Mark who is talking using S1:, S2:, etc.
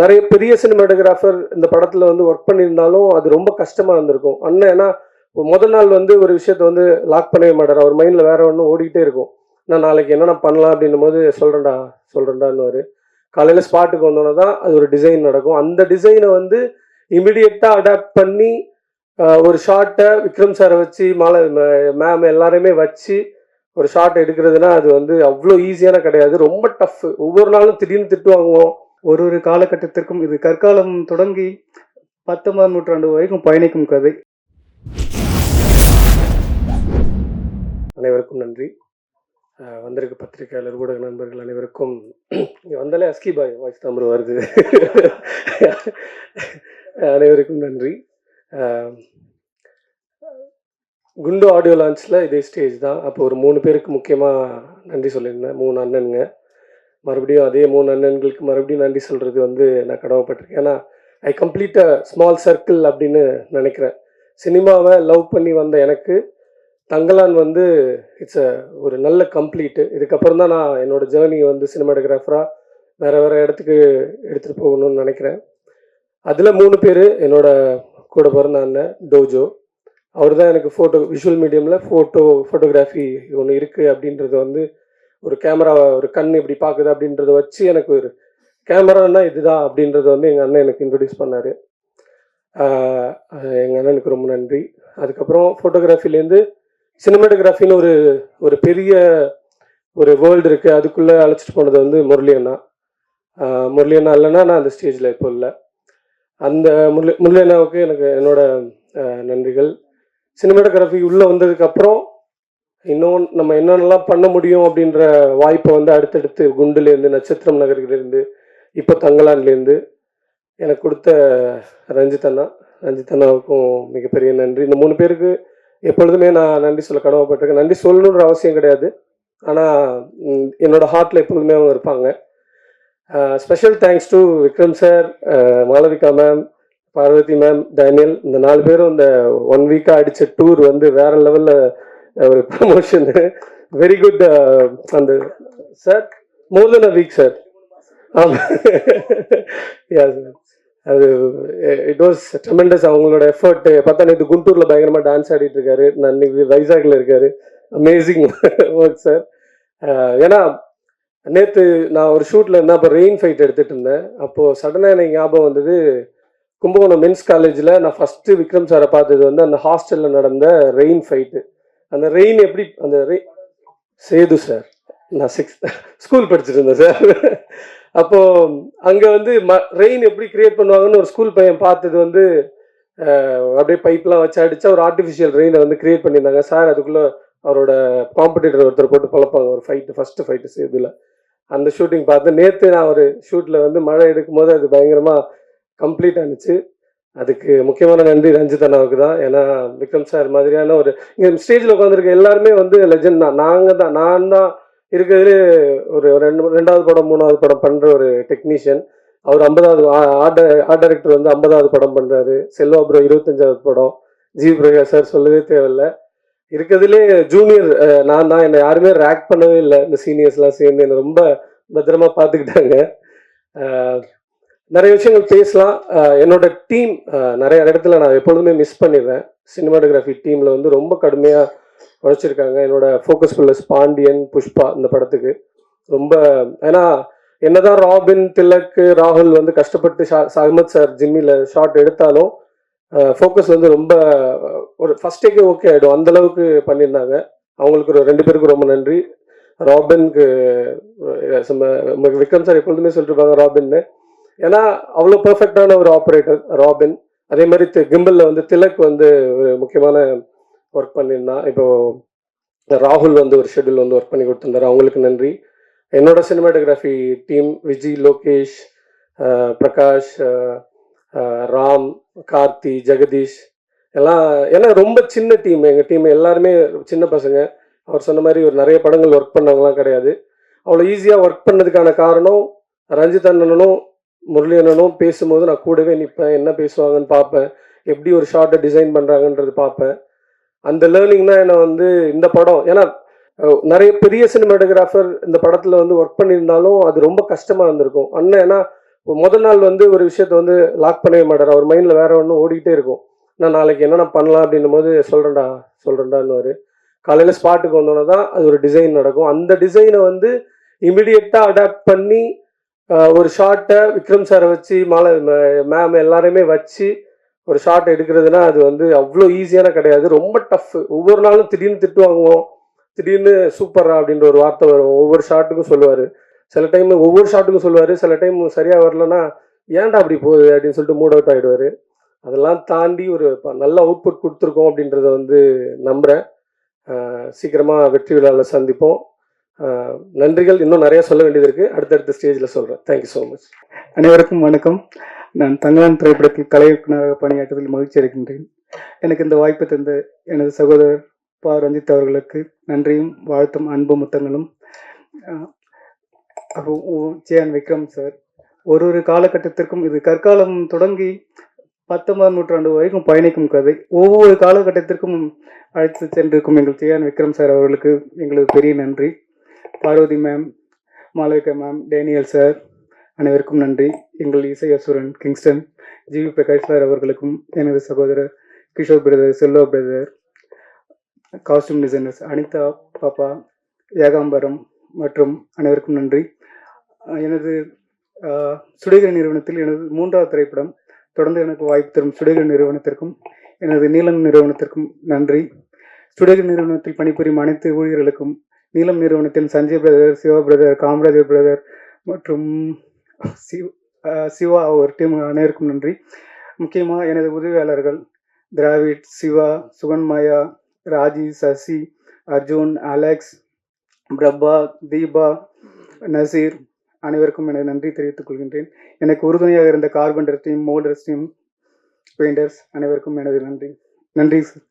S1: நிறைய பெரிய சினிமாட்டோகிராஃபர் இந்த படத்தில் வந்து ஒர்க் பண்ணியிருந்தாலும் அது ரொம்ப கஷ்டமாக இருந்திருக்கும். அண்ணன் ஏன்னா முதல் நாள் வந்து ஒரு விஷயத்த வந்து லாக் பண்ணவே மாட்டார். அவர் மைண்டில் வேற ஒன்றும் ஓடிக்கிட்டே இருக்கும். நான் நாளைக்கு என்னென்ன பண்ணலாம் அப்படின்னும் போது சொல்கிறேன்டா சொல்கிறேன்டான்னு காலையில் ஸ்பாட்டுக்கு வந்தோன்னே தான் அது ஒரு டிசைன் நடக்கும். அந்த டிசைனை வந்து இமிடியட்டாக அடாப்ட் பண்ணி ஒரு ஷார்ட்டை விக்ரம் சாரை வச்சு மாலை மேம் எல்லாரையுமே வச்சு ஒரு ஷார்ட் எடுக்கிறதுனா அது வந்து அவ்வளோ ஈஸியான கிடையாது. ரொம்ப டஃப் ஒவ்வொரு நாளும் திடீர்னு திட்டு வாங்குவோம்.
S2: ஒரு ஒரு காலகட்டத்திற்கும் இது கற்காலம் தொடங்கி பத்தொன்பதாம் நூற்றாண்டு வரைக்கும் பயணிக்கும் கதை.
S1: அனைவருக்கும் நன்றி. வந்திருக்க பத்திரிகையாளர் ஊடக நண்பர்கள் அனைவருக்கும் இங்கே வந்தாலே அஸ்கி பாய் வாய்ஸ் நம்பர் வருது. அனைவருக்கும் நன்றி. குண்டு ஆடியோ லான்ச்சில் இதே ஸ்டேஜ் தான். அப்போ ஒரு மூணு பேருக்கு முக்கியமாக நன்றி சொல்லியிருந்தேன். மூணு அண்ணனுங்க. மறுபடியும் அதே மூணு அண்ணன்களுக்கு மறுபடியும் நன்றி சொல்கிறது வந்து நான் கடமைப்பட்டிருக்கேன். ஏன்னா I complete a small circle அப்படின்னு நினைக்கிறேன். சினிமாவை லவ் பண்ணி வந்த எனக்கு தங்கலான் வந்து இட்ஸ் அ ஒரு நல்ல கம்ப்ளீட்டு இதுக்கப்புறம் தான் நான் என்னோட ஜேர்னி வந்து சினிமாட்டோகிராஃபராக வேறு வேறு இடத்துக்கு எடுத்துகிட்டு போகணும்னு நினைக்கிறேன். அதில் மூணு பேர் என்னோட கூட பிறந்த அண்ணன் டோஜோ. அவர் தான் எனக்கு ஃபோட்டோ விஷுவல் மீடியமில் ஃபோட்டோ ஃபோட்டோகிராஃபி ஒன்று இருக்குது அப்படின்றது வந்து ஒரு கேமரா ஒரு கண் இப்படி பார்க்குது அப்படின்றத வச்சு எனக்கு ஒரு கேமரானா இதுதான் அப்படின்றத வந்து எங்கள் அண்ணன் எனக்கு இன்ட்ரடியூஸ் பண்ணார். எங்கள் அண்ணனுக்கு ரொம்ப நன்றி. அதுக்கப்புறம் ஃபோட்டோகிராஃபிலேருந்து சினிமாட்டோகிராஃபின்னு ஒரு ஒரு பெரிய ஒரு வேர்ல்டு இருக்குது அதுக்குள்ளே அழைச்சிட்டு போனது வந்து முரளி அண்ணா. முரளி அண்ணா இல்லைன்னா நான் அந்த ஸ்டேஜில் இப்போ இல்லை. அந்த முரளி முரளி அண்ணாவுக்கு எனக்கு என்னோட நன்றிகள். சினிமாட்டோகிராஃபி உள்ளே வந்ததுக்கப்புறம் இன்னும் நம்ம என்னென்னலாம் பண்ண முடியும் அப்படின்ற வாய்ப்பை வந்து அடுத்தடுத்து குண்டுலேருந்து நட்சத்திரம் நகர்லேருந்து இப்போ தங்கலான்லேருந்து எனக்கு கொடுத்த ரஞ்சித் அண்ணா. ரஞ்சித் அண்ணாவுக்கும் மிகப்பெரிய நன்றி. இந்த மூணு பேருக்கு எப்பொழுதுமே நான் நன்றி சொல்ல கடமைப்பட்டிருக்கேன். நன்றி சொல்லணுன்ற அவசியம் கிடையாது. ஆனால் என்னோடய ஹார்ட்டில் எப்பொழுதுமே அவங்க இருப்பாங்க. Special thanks to Vikram sir Malavika ma'am Parvathy ma'am Daniel. இந்த நாலு பேரும் இந்த ஒன் வீக்காக அடித்த டூர் வந்து வேறு லெவலில் ஒரு ப்ரமோஷன் வெரி குட் அந்த sir more than a week sir ஆமாம் யா சார் அது இட் வாஸ் ட்ரெமெண்டஸ் அவங்களோட எஃபர்ட் பார்த்தா நேற்று குண்டூரில் பயங்கரமாக டான்ஸ் ஆடிட்டு இருக்காரு. நான் இன்னைக்கு வைசாக்ல இருக்காரு. அமேசிங் ஒர்க் சார் ஏன்னா நேற்று நான் ஒரு ஷூட்டில் இருந்தேன் அப்போ ரெயின் ஃபைட் எடுத்துட்டு இருந்தேன். அப்போது சடனாக எனக்கு ஞாபகம் வந்தது கும்பகோணம் மென்ஸ் காலேஜில் நான் ஃபஸ்ட்டு விக்ரம் சாரை பார்த்தது வந்து அந்த ஹாஸ்டலில் நடந்த ரெயின் ஃபைட்டு அந்த ரெயின் எப்படி அந்த ரெய் சேது சார் நான் சிக்ஸ்த் ஸ்கூல் படிச்சுட்டு இருந்தேன் சார் அப்போ அங்கே வந்து ம ரெயின் எப்படி கிரியேட் பண்ணுவாங்கன்னு ஒரு ஸ்கூல் பையன் பார்த்தது வந்து அப்படியே பைப்லாம் வச்சு அடித்தா ஒரு ஆர்டிஃபிஷியல் ரெயினை வந்து கிரியேட் பண்ணியிருந்தாங்க. சார் அதுக்குள்ளே அவரோட காம்படிட்டர் ஒருத்தர் போட்டு பழப்பாங்க. ஒரு ஃபைட்டு ஃபஸ்ட்டு ஃபைட்டு சேதுல. அந்த ஷூட்டிங் பார்த்து நேற்று நான் ஒரு ஷூட்டில் வந்து மழை எடுக்கும்போது அது பயங்கரமாக கம்ப்ளீட் ஆனிச்சு. அதுக்கு முக்கியமான நன்றி ரஞ்சித் அண்ணாவுக்கு தான். ஏன்னா விக்ரம் சார் மாதிரியான ஒரு இங்கே ஸ்டேஜில் உட்காந்துருக்க எல்லாருமே வந்து லெஜண்ட் தான். நாங்கள் தான் நான் தான் இருக்கிறதுலே ஒரு ரெண்டு ரெண்டாவது படம் மூணாவது படம் பண்ணுற ஒரு டெக்னீஷியன் அவர் ஐம்பதாவது ஆர்ட் ஆர்ட் டைரக்டர் வந்து ஐம்பதாவது படம் பண்ணுறாரு செல்வா ப்ரோ இருபத்தஞ்சாவது படம். ஜி பிரகாஷ் சார் சொல்லவே தேவையில்ல. இருக்கிறதுலே ஜூனியர் நான் தான். என்னை யாருமே ரேக் பண்ணவே இல்லை. இந்த சீனியர்ஸ்லாம் சேர்ந்து என்னை ரொம்ப பத்திரமா பார்த்துக்கிட்டாங்க. நிறைய விஷயங்கள் பேசலாம். என்னோட டீம் நிறைய இடத்துல நான் எப்பொழுதுமே மிஸ் பண்ணிடுறேன். சினிமாட்டோகிராஃபி டீமில் வந்து ரொம்ப கடுமையாக உழைச்சிருக்காங்க. என்னோட ஃபோக்கஸ் ஃபுல்லஸ் பாண்டியன் புஷ்பா இந்த படத்துக்கு. ரொம்ப ஏன்னா என்னதான் ராபின் திலக்கு ராகுல் வந்து கஷ்டப்பட்டு ஷா- அகமத் சார் ஜிம்மியில் ஷாட் எடுத்தாலும் ஃபோக்கஸ் வந்து ரொம்ப ஒரு ஃபர்ஸ்ட் டேக்கே ஓகே ஆகிடும் அந்த அளவுக்கு பண்ணியிருந்தாங்க. அவங்களுக்கு ஒரு ரெண்டு பேருக்கும் ரொம்ப நன்றி. ராபின்க்கு விக்ரம் சார் எப்பொழுதுமே சொல்லிருப்பாங்க ராபின்னு. ஏன்னா அவ்வளோ பர்ஃபெக்டான ஒரு ஆப்ரேட்டர் ராபின் அதே மாதிரி தி- வந்து திலக் வந்து ஒரு முக்கியமான ஒர்க் பண்ணியிருந்தான் இப்போ ராகுல் வந்து ஒரு ஷெட்யூல் வந்து ஒர்க் பண்ணி கொடுத்துருந்தாரு. அவங்களுக்கு நன்றி. என்னோட சினிமாட்டோகிராஃபி டீம் விஜய் லோகேஷ் பிரகாஷ் ராம் கார்த்தி ஜெகதீஷ் எல்லாம் ஏன்னா ரொம்ப சின்ன டீம் எங்கள் டீம் எல்லாருமே சின்ன பசங்க. அவர் சொன்ன மாதிரி ஒரு நிறைய படங்கள் ஒர்க் பண்ணவங்களாம் கிடையாது. அவ்வளோ ஈஸியாக ஒர்க் பண்ணதுக்கான காரணம் ரஞ்சித் அண்ணனும் முரளியனும் பேசும்போது நான் கூடவே நிற்பேன் என்ன பேசுவாங்கன்னு பார்ப்பேன். எப்படி ஒரு ஷார்ட்டை டிசைன் பண்ணுறாங்கன்றது பார்ப்பேன். அந்த லேர்னிங் தான் என்னை வந்து இந்த படம் ஏன்னா நிறைய பெரிய சினிமாட்டோகிராஃபர் இந்த படத்தில் வந்து ஒர்க் பண்ணியிருந்தாலும் அது ரொம்ப கஷ்டமாக இருந்திருக்கும். அண்ணன் ஏன்னா முதல் நாள் வந்து ஒரு விஷயத்த வந்து லாக் பண்ணவே மாட்டார். அவர் மைண்டில் வேற ஒன்றும் ஓடிக்கிட்டே இருக்கும். நான் நாளைக்கு என்னென்ன பண்ணலாம்? அப்படின்னும் போது சொல்கிறேன்டா சொல்கிறேன்டான்னு காலையில் ஸ்பாட்டுக்கு வந்தோன்னே தான் அது ஒரு டிசைன் நடக்கும். அந்த டிசைனை வந்து இமிடியட்டாக அடாப்ட் பண்ணி ஒரு ஷார்ட்டை விக்ரம் சாரை வச்சு மாலை மேம் எல்லாரையுமே வச்சு ஒரு ஷார்ட் எடுக்கிறதுனா அது வந்து அவ்வளோ ஈஸியான கிடையாது. ரொம்ப டஃப் ஒவ்வொரு நாளும் திடீர்னு திட்டு வாங்குவோம். திடீர்னு சூப்பரா அப்படின்ற ஒரு வார்த்தை வரும். ஒவ்வொரு ஷாட்டுக்கும் சொல்லுவார். சில டைம் ஒவ்வொரு ஷாட்டுக்கும் சொல்லுவார். சில டைம் சரியாக வரலன்னா ஏன்டா அப்படி போகுது? அப்படின்னு சொல்லிட்டு மூட் அவுட் ஆகிடுவார் அதெல்லாம் தாண்டி ஒரு நல்ல அவுட்புட் கொடுத்துருக்கோம் அப்படின்றத வந்து நம்புகிறேன் சீக்கிரமாக வெற்றி விழாவில் சந்திப்போம். நன்றிகள். இன்னும் நிறைய சொல்ல வேண்டியது இருக்குது அடுத்தடுத்த ஸ்டேஜில் சொல்கிறேன் தேங்க்யூ ஸோ மச்
S2: அனைவருக்கும் வணக்கம். நான் தங்கலான் திரைப்படத்தில் கலை இயக்குநராக பணியாற்றுவதில் மகிழ்ச்சி அடைகின்றேன். எனக்கு இந்த வாய்ப்பு தந்த எனது சகோதரர் பா. ரஞ்சித் அவர்களுக்கு நன்றியும் வாழ்த்தும் அன்பு முத்தங்களும். ஓ- ஜேஎன் விக்ரம் சார் ஒரு ஒரு காலகட்டத்திற்கும் இது கற்காலம் தொடங்கி பத்தொன்பதாம் நூற்றாண்டு வரைக்கும் பயணிக்கும் கதை. ஒவ்வொரு காலகட்டத்திற்கும் அழைத்து சென்றிருக்கும் எங்கள் ஜேஎன் விக்ரம் சார் அவர்களுக்கு எங்களுக்கு பெரிய நன்றி. Parvathy ma'am Malavika ma'am Daniel sir அனைவருக்கும் நன்றி. எங்கள் இசை அசுரன் கிங்ஸ்டன் ஜிவி பிரகாஷ் சார் அவர்களுக்கும் எனது சகோதரர் Kishore brother Selva brother costume designers Anitha Pappa Ekambaram மற்றும் அனைவருக்கும் நன்றி. எனது அஹ், நிறுவனத்தில் எனது மூன்றாவது திரைப்படம் தொடர்ந்து எனக்கு வாய்ப்பு தரும் சுடிகர் நிறுவனத்திற்கும் எனது நீலம் நிறுவனத்திற்கும் நன்றி. சுடிகர் நிறுவனத்தில் பணிபுரியும் அனைத்து ஊழியர்களுக்கும் நீலம் நிறுவனத்தின் Sanjay brother Siva brother Kamarajar brother மற்றும் சிவ் சிவா ஒரு டீம் அனைவருக்கும் நன்றி. முக்கியமாக எனது உதவியாளர்கள் திராவிட் சிவா சுகன்மாயா ராஜி சசி அர்ஜுன் அலெக்ஸ் பிரபா தீபா நசீர் அனைவருக்கும் எனது நன்றி தெரிவித்துக் கொள்கின்றேன். எனக்கு உறுதுணையாக இருந்த carpenter team moulders team painters அனைவருக்கும் எனது நன்றி. நன்றி சார்